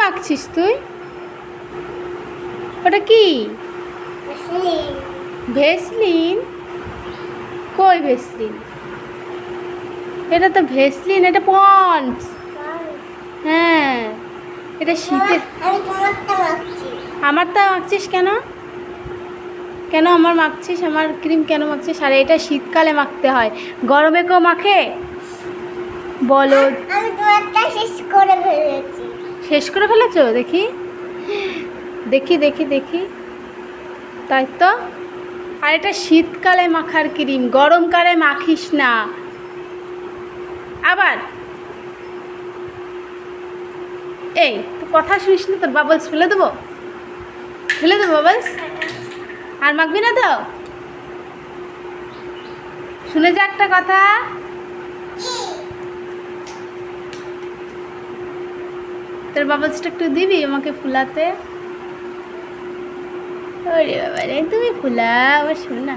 মাখছিস তুই? ওটা কি? ভেসলিন। কই ভেসলিন? এটা তো ভেসলিন এটা পন্স হ্যাঁ এটা শীতের আমার তা মাখছিস কেন? কেন আমার মাখছিস? আমার ক্রিম কেন মাখছিস? আর এটা শীতকালে মাখতে হয়। গরমে কেউ মাখে? বলো। আমি শেষ করে শেষ করে ফেলেছো? দেখি। দেখি দেখি দেখি। তাই তো? আর এটা শীতকালে মাখার ক্রিম, গরমকালে মাখিস না। আবার। এই, তো কথা শুনিস না, তোর বাবলস ফেলে দেবো? ফেলে দেবো বাবলস আর মাখবি না তো? শুনে যা একটা কথা। তোর বাবলসটা একটু দিবি আমাকে ফুলাতে? ওরে বাবা রে তুমি ফুলা আবার শোন না।